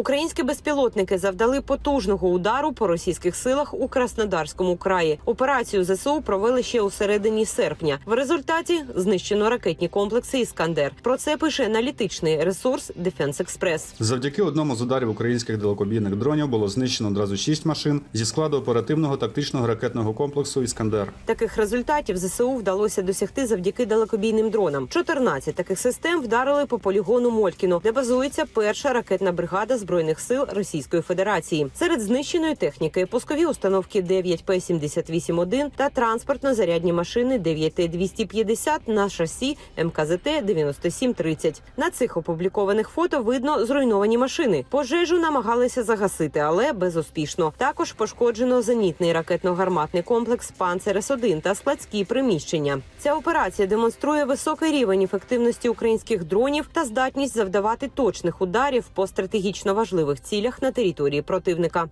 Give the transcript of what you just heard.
Українські безпілотники завдали потужного удару по російських силах у Краснодарському краї. Операцію ЗСУ провели ще у середині серпня. В результаті знищено ракетні комплекси Іскандер. Про це пише аналітичний ресурс Defense Express. Завдяки одному з ударів українських далекобійних дронів було знищено одразу шість машин зі складу оперативного тактичного ракетного комплексу Іскандер. Таких результатів ЗСУ вдалося досягти завдяки далекобійним дронам. 14 таких систем вдарили по полігону Молькіно, де базується перша ракетна бригада збройних сил Російської Федерації. Серед знищеної техніки пускові установки 9П-78-1 та транспортно-зарядні машини 9Т-250 на шасі МКЗТ 9730. На цих опублікованих фото видно зруйновані машини. Пожежу намагалися загасити, але безуспішно. Також пошкоджено зенітний ракетно-гарматний комплекс «Панцерес-1» та складські приміщення. Ця операція демонструє високий рівень ефективності українських дронів та здатність завдавати точних ударів по стратегічно важливих цілях на території противника.